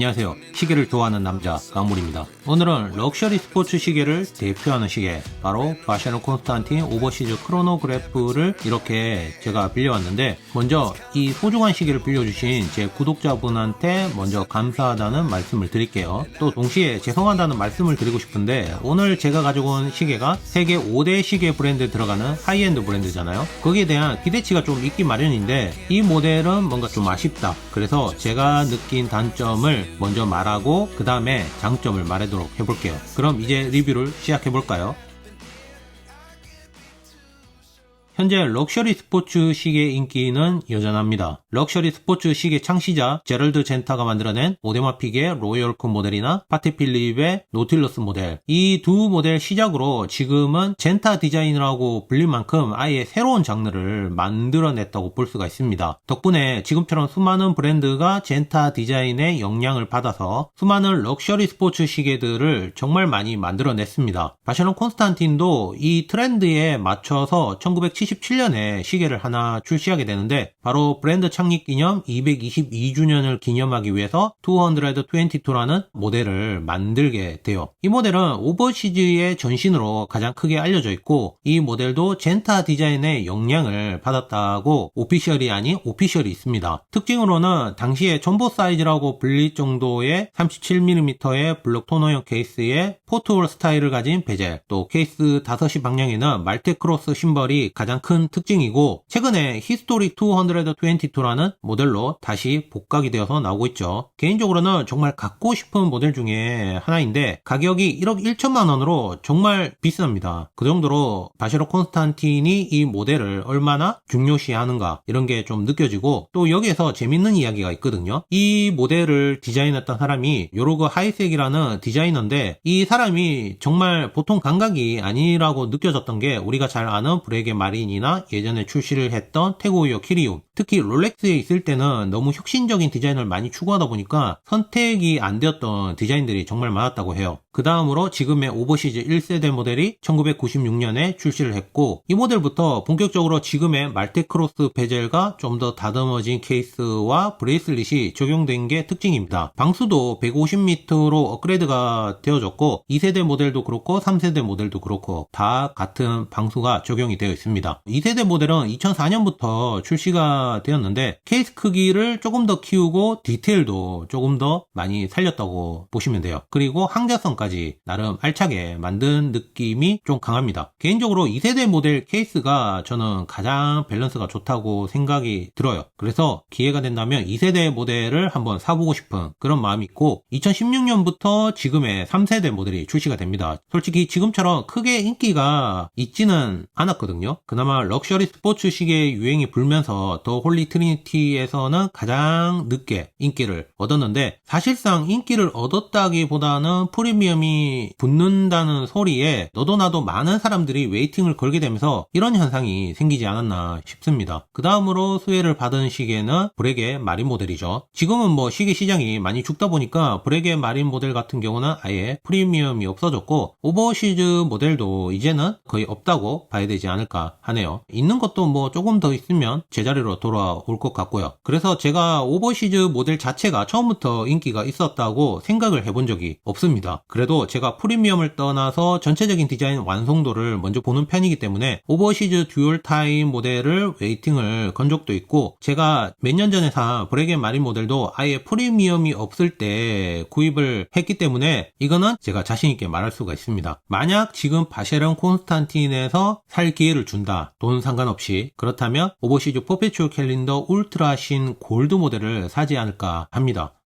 안녕하세요. 시계를 좋아하는 남자 강물입니다. 오늘은 럭셔리 스포츠 시계를 대표하는 시계 바로 바샤노 콘스탄틴 오버시즈 크로노그래프를 이렇게 제가 빌려왔는데 먼저 이 소중한 시계를 빌려주신 제 구독자분한테 먼저 감사하다는 말씀을 드릴게요. 또 동시에 죄송하다는 말씀을 드리고 싶은데 오늘 제가 가지고 온 시계가 세계 5대 시계 브랜드에 들어가는 하이엔드 브랜드잖아요. 거기에 대한 기대치가 좀 있기 마련인데 이 모델은 뭔가 좀 아쉽다. 그래서 제가 느낀 단점을 먼저 말하고 그 다음에 장점을 말하도록 해볼게요. 그럼 이제 리뷰를 시작해볼까요? 현재 럭셔리 스포츠 시계 인기는 여전합니다. 럭셔리 스포츠 시계 창시자 제럴드 젠타가 만들어낸 오데마 픽의 로열크 모델이나 파테필립의 노틸러스 모델 이 두 모델 시작으로 지금은 젠타 디자인이라고 불릴 만큼 아예 새로운 장르를 만들어냈다고 볼 수가 있습니다. 덕분에 지금처럼 수많은 브랜드가 젠타 디자인의 영향을 받아서 수많은 럭셔리 스포츠 시계들을 정말 많이 만들어냈습니다. 바샤론 콘스탄틴도 이 트렌드에 맞춰서 1977년에 시계를 하나 출시하게 되는데 바로 브랜드 창립 기념 222주년을 기념하기 위해서 222라는 모델을 만들게 돼요. 이 모델은 오버시즈의 전신으로 가장 크게 알려져 있고 이 모델도 젠타 디자인의 영향을 받았다고 오피셜이 아닌 오피셜이 있습니다. 특징으로는 당시에 전보 사이즈라고 불릴 정도의 37mm의 블록 토너형 케이스에 포트홀 스타일을 가진 베젤, 또 케이스 5시 방향에는 말테크로스 심벌이 가장 큰 특징이고 최근에 히스토리 222라는 모델로 다시 복각이 되어서 나오고 있죠. 개인적으로는 정말 갖고 싶은 모델 중에 하나인데 가격이 1억 1천만 원으로 정말 비쌉니다. 그 정도로 바시로 콘스탄틴이 이 모델을 얼마나 중요시하는가 이런 게 좀 느껴지고 또 여기에서 재밌는 이야기가 있거든요. 이 모델을 디자인했던 사람이 요로그 하이색이라는 디자이너인데 이 사람이 정말 보통 감각이 아니라고 느껴졌던 게 우리가 잘 아는 브레게 마린 이나 예전에 출시를 했던 테고이어 키리움 특히 롤렉스에 있을 때는 너무 혁신적인 디자인을 많이 추구하다 보니까 선택이 안 되었던 디자인들이 정말 많았다고 해요. 그 다음으로 지금의 오버시즈 1세대 모델이 1996년에 출시를 했고 이 모델부터 본격적으로 지금의 말테크로스 베젤과 좀 더 다듬어진 케이스와 브레이슬릿이 적용된 게 특징입니다. 방수도 150m로 업그레이드가 되어졌고 2세대 모델도 그렇고 3세대 모델도 그렇고 다 같은 방수가 적용이 되어 있습니다. 2세대 모델은 2004년부터 출시가 되었는데 케이스 크기를 조금 더 키우고 디테일도 조금 더 많이 살렸다고 보시면 돼요. 그리고 항자성까지 나름 알차게 만든 느낌이 좀 강합니다. 개인적으로 2세대 모델 케이스가 저는 가장 밸런스가 좋다고 생각이 들어요. 그래서 기회가 된다면 2세대 모델을 한번 사보고 싶은 그런 마음이 있고 2016년부터 지금의 3세대 모델이 출시가 됩니다. 솔직히 지금처럼 크게 인기가 있지는 않았거든요. 그나마 럭셔리 스포츠 시계 유행이 불면서 더 홀리 트리니티에서는 가장 늦게 인기를 얻었는데 사실상 인기를 얻었다기보다는 프리미엄이 붙는다는 소리에 너도 나도 많은 사람들이 웨이팅을 걸게 되면서 이런 현상이 생기지 않았나 싶습니다. 그 다음으로 수혜를 받은 시계는 브레게 마린 모델이죠. 지금은 뭐 시계 시장이 많이 죽다 보니까 브레게 마린 모델 같은 경우는 아예 프리미엄이 없어졌고 오버시즈 모델도 이제는 거의 없다고 봐야 되지 않을까 하네요. 있는 것도 뭐 조금 더 있으면 제자리로 돌아올 것 같고요. 그래서 제가 오버시즈 모델 자체가 처음부터 인기가 있었다고 생각을 해본 적이 없습니다. 그래도 제가 프리미엄을 떠나서 전체적인 디자인 완성도를 먼저 보는 편이기 때문에 오버시즈 듀얼 타임 모델을 웨이팅을 건 적도 있고 제가 몇 년 전에 산 브레겐 마린 모델도 아예 프리미엄이 없을 때 구입을 했기 때문에 이거는 제가 자신있게 말할 수가 있습니다. 만약 지금 바쉐론 콘스탄틴에서 살 기회를 준다. 돈 상관없이 그렇다면 오버시즈 퍼페추얼 캘린더 울트라 신 골드 모델을 사지 않을까 합니다.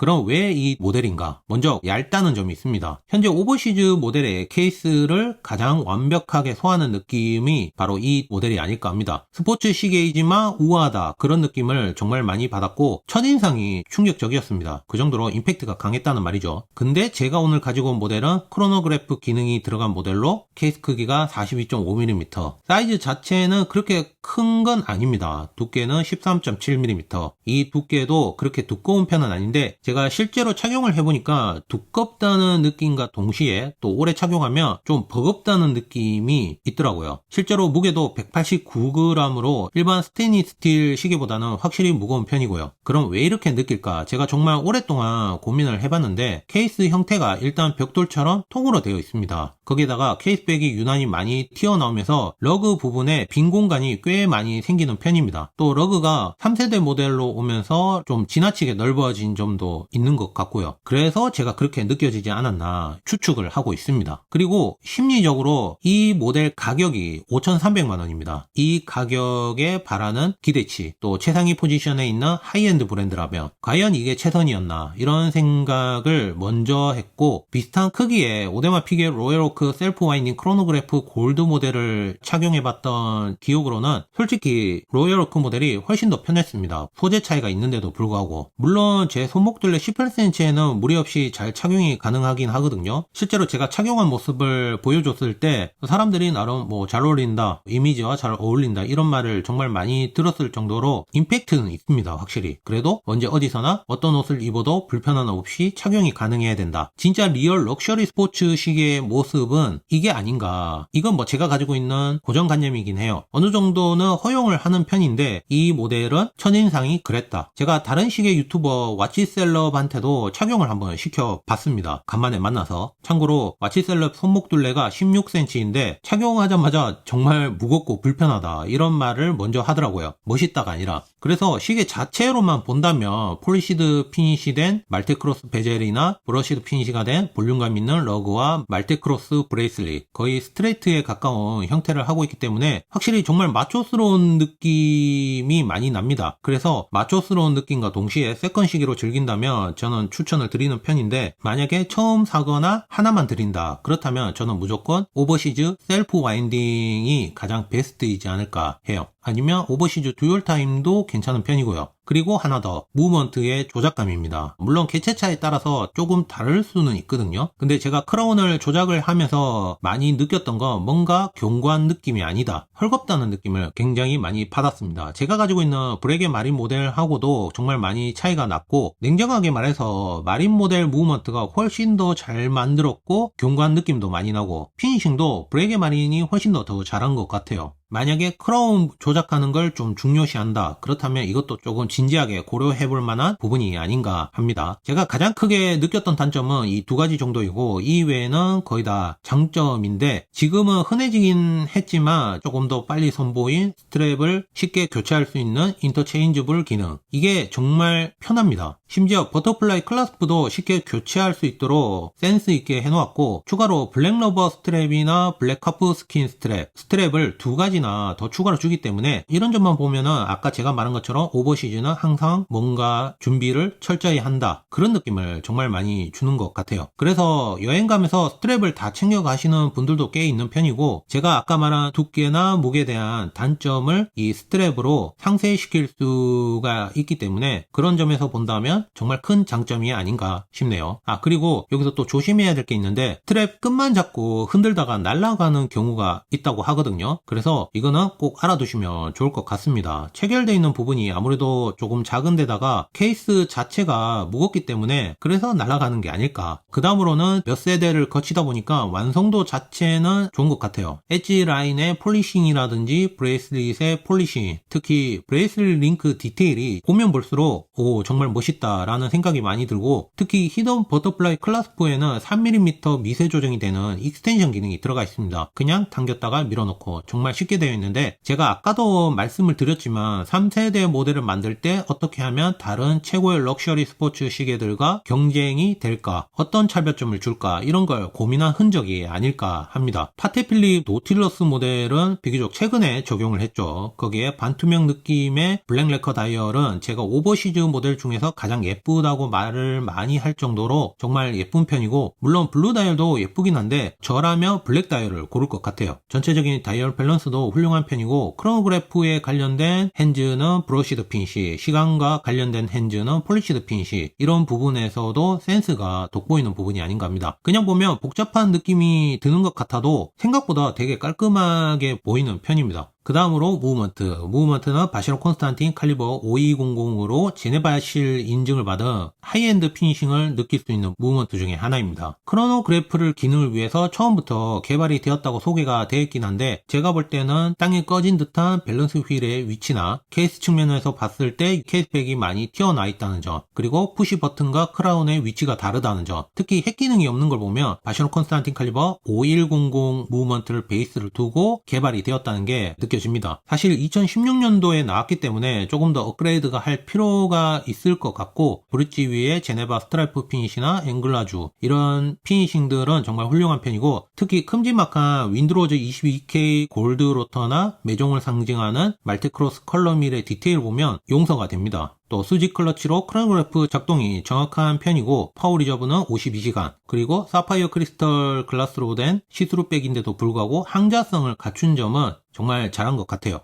그럼 왜 이 모델인가? 먼저 얇다는 점이 있습니다. 현재 오버시즈 모델의 케이스를 가장 완벽하게 소화하는 느낌이 바로 이 모델이 아닐까 합니다. 스포츠 시계이지만 우아하다 그런 느낌을 정말 많이 받았고 첫인상이 충격적이었습니다. 그 정도로 임팩트가 강했다는 말이죠. 근데 제가 오늘 가지고 온 모델은 크로노그래프 기능이 들어간 모델로 케이스 크기가 42.5mm 사이즈 자체는 그렇게 큰 건 아닙니다. 두께는 13.7mm 이 두께도 그렇게 두꺼운 편은 아닌데 제가 실제로 착용을 해보니까 두껍다는 느낌과 동시에 또 오래 착용하면 좀 버겁다는 느낌이 있더라고요. 실제로 무게도 189g으로 일반 스테인리스 스틸 시계보다는 확실히 무거운 편이고요. 그럼 왜 이렇게 느낄까? 제가 정말 오랫동안 고민을 해봤는데 케이스 형태가 일단 벽돌처럼 통으로 되어 있습니다. 거기다가 케이스백이 유난히 많이 튀어나오면서 러그 부분에 빈 공간이 꽤 많이 생기는 편입니다. 또 러그가 3세대 모델로 오면서 좀 지나치게 넓어진 점도 있는 것 같고요. 그래서 제가 그렇게 느껴지지 않았나 추측을 하고 있습니다. 그리고 심리적으로 이 모델 가격이 5,300만 원입니다. 이 가격에 바라는 기대치 또 최상위 포지션에 있는 하이엔드 브랜드라면 과연 이게 최선이었나 이런 생각을 먼저 했고 비슷한 크기의 오데마 피게 로얄오크 셀프 와인딩 크로노그래프 골드 모델을 착용해봤던 기억으로는 솔직히 로얄오크 모델이 훨씬 더 편했습니다. 소재 차이가 있는데도 불구하고 물론 제 손목 둘레 18cm에는 무리 없이 잘 착용이 가능하긴 하거든요. 실제로 제가 착용한 모습을 보여줬을 때 사람들이 나름 뭐 잘 어울린다 이미지와 잘 어울린다 이런 말을 정말 많이 들었을 정도로 임팩트는 있습니다 확실히. 그래도 언제 어디서나 어떤 옷을 입어도 불편함 없이 착용이 가능해야 된다. 진짜 리얼 럭셔리 스포츠 시계의 모습은 이게 아닌가. 이건 뭐 제가 가지고 있는 고정관념이긴 해요. 어느 정도는 허용을 하는 편인데 이 모델은 첫인상이 그랬다. 제가 다른 시계 유튜버 와치셀 럽한테도 착용을 한번 시켜봤습니다. 간만에 만나서. 참고로 와치셀럽 손목둘레가 16cm인데 착용하자마자 정말 무겁고 불편하다 이런 말을 먼저 하더라고요. 멋있다가 아니라. 그래서 시계 자체로만 본다면 폴리시드 피니시 된 말테크로스 베젤이나 브러시드 피니시가 된 볼륨감 있는 러그와 말테크로스 브레이슬릿 거의 스트레이트에 가까운 형태를 하고 있기 때문에 확실히 정말 마초스러운 느낌이 많이 납니다. 그래서 마초스러운 느낌과 동시에 세컨 시계로 즐긴다면 저는 추천을 드리는 편인데 만약에 처음 사거나 하나만 드린다. 그렇다면 저는 무조건 오버시즈 셀프 와인딩이 가장 베스트이지 않을까 해요 아니면 오버시즈 듀얼 타임도 괜찮은 편이고요. 그리고 하나 더 무브먼트의 조작감입니다. 물론 개체차에 따라서 조금 다를 수는 있거든요. 근데 제가 크라운을 조작을 하면서 많이 느꼈던 건 뭔가 견고한 느낌이 아니다. 헐겁다는 느낌을 굉장히 많이 받았습니다. 제가 가지고 있는 브레게 마린 모델하고도 정말 많이 차이가 났고 냉정하게 말해서 마린 모델 무브먼트가 훨씬 더 잘 만들었고 견고한 느낌도 많이 나고 피니싱도 브레게 마린이 훨씬 더 더 잘한 것 같아요. 만약에 크라운 조작하는 걸 좀 중요시한다. 그렇다면 이것도 조금 진지하게 고려해 볼 만한 부분이 아닌가 합니다. 제가 가장 크게 느꼈던 단점은 이 두 가지 정도이고 이 외에는 거의 다 장점인데 지금은 흔해지긴 했지만 조금 더 빨리 선보인 스트랩을 쉽게 교체할 수 있는 인터체인지블 기능. 이게 정말 편합니다. 심지어 버터플라이 클라스프도 쉽게 교체할 수 있도록 센스 있게 해놓았고 추가로 블랙 러버 스트랩이나 블랙 카프 스킨 스트랩, 스트랩을 두 가지 나 더 추가로 주기 때문에 이런 점만 보면은 아까 제가 말한 것처럼 오버시즈는 항상 뭔가 준비를 철저히 한다 그런 느낌을 정말 많이 주는 것 같아요. 그래서 여행 가면서 스트랩을 다 챙겨 가시는 분들도 꽤 있는 편이고 제가 아까 말한 두께나 무게에 대한 단점을 이 스트랩으로 상쇄 시킬 수가 있기 때문에 그런 점에서 본다면 정말 큰 장점이 아닌가 싶네요. 아 그리고 여기서 또 조심해야 될 게 있는데 트랩 끝만 잡고 흔들다가 날아가는 경우가 있다고 하거든요. 그래서 이거는 꼭 알아두시면 좋을 것 같습니다. 체결되어 있는 부분이 아무래도 조금 작은데다가 케이스 자체가 무겁기 때문에 그래서 날아가는 게 아닐까. 그 다음으로는 몇 세대를 거치다 보니까 완성도 자체는 좋은 것 같아요. 엣지 라인의 폴리싱이라든지 브레이슬릿의 폴리싱, 특히 브레이슬릿 링크 디테일이 보면 볼수록 오 정말 멋있다 라는 생각이 많이 들고 특히 히든 버터플라이 클라스프에는 3mm 미세 조정이 되는 익스텐션 기능이 들어가 있습니다. 그냥 당겼다가 밀어넣고 정말 쉽게 되어 있는데 제가 아까도 말씀을 드렸지만 3세대 모델을 만들 때 어떻게 하면 다른 최고의 럭셔리 스포츠 시계들과 경쟁이 될까 어떤 차별점을 줄까 이런 걸 고민한 흔적이 아닐까 합니다. 파테필립 노틸러스 모델은 비교적 최근에 적용을 했죠. 거기에 반투명 느낌의 블랙 레커 다이얼은 제가 오버시즈 모델 중에서 가장 예쁘다고 말을 많이 할 정도로 정말 예쁜 편이고 물론 블루 다이얼도 예쁘긴 한데 저라면 블랙 다이얼을 고를 것 같아요. 전체적인 다이얼 밸런스도 훌륭한 편이고 크로노그래프에 관련된 핸즈는 브러시드 핀시, 시간과 관련된 핸즈는 폴리시드 핀시 이런 부분에서도 센스가 돋보이는 부분이 아닌가 합니다. 그냥 보면 복잡한 느낌이 드는 것 같아도 생각보다 되게 깔끔하게 보이는 편입니다. 그 다음으로 무브먼트. 무브먼트는 바시로 콘스탄틴 칼리버 5200으로 제네바실 인증을 받은 하이엔드 피니싱을 느낄 수 있는 무브먼트 중에 하나입니다. 크로노그래프를 기능을 위해서 처음부터 개발이 되었다고 소개가 되어 있긴 한데 제가 볼 때는 땅에 꺼진 듯한 밸런스 휠의 위치나 케이스 측면에서 봤을 때 케이스백이 많이 튀어나 있다는 점 그리고 푸시 버튼과 크라운의 위치가 다르다는 점 특히 핵 기능이 없는 걸 보면 바시로 콘스탄틴 칼리버 5100 무브먼트를 베이스를 두고 개발이 되었다는 게 느껴집니다. 사실 2016년도에 나왔기 때문에 조금 더 업그레이드가 할 필요가 있을 것 같고 브릿지 위에 제네바 스트라이프 피니시나 앵글라주 이런 피니싱들은 정말 훌륭한 편이고 특히 큼지막한 윈드로즈 22K 골드 로터나 매종을 상징하는 말테크로스 컬러밀의 디테일 보면 용서가 됩니다. 또 수직 클러치로 크로노그래프 작동이 정확한 편이고 파워 리저브는 52시간 그리고 사파이어 크리스털 글라스로 된 시스루 백인데도 불구하고 항자성을 갖춘 점은 정말 잘한 것 같아요.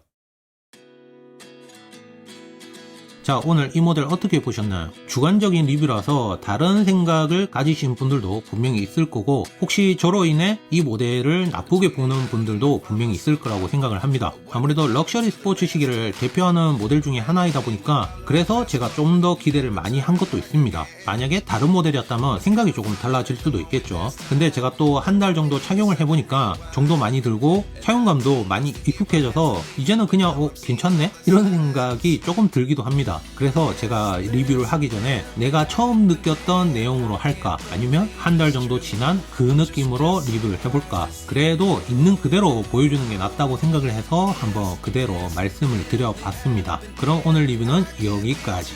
자, 오늘 이 모델 어떻게 보셨나요? 주관적인 리뷰라서 다른 생각을 가지신 분들도 분명히 있을 거고, 혹시 저로 인해 이 모델을 나쁘게 보는 분들도 분명히 있을 거라고 생각을 합니다. 아무래도 럭셔리 스포츠 시계를 대표하는 모델 중에 하나이다 보니까, 그래서 제가 좀 더 기대를 많이 한 것도 있습니다. 만약에 다른 모델이었다면 생각이 조금 달라질 수도 있겠죠. 근데 제가 또 한 달 정도 착용을 해보니까 정도 많이 들고, 사용감도 많이 익숙해져서, 이제는 그냥, 어, 괜찮네? 이런 생각이 조금 들기도 합니다. 그래서 제가 리뷰를 하기 전에 내가 처음 느꼈던 내용으로 할까 아니면 한 달 정도 지난 그 느낌으로 리뷰를 해볼까 그래도 있는 그대로 보여주는 게 낫다고 생각을 해서 한번 그대로 말씀을 드려봤습니다. 그럼 오늘 리뷰는 여기까지.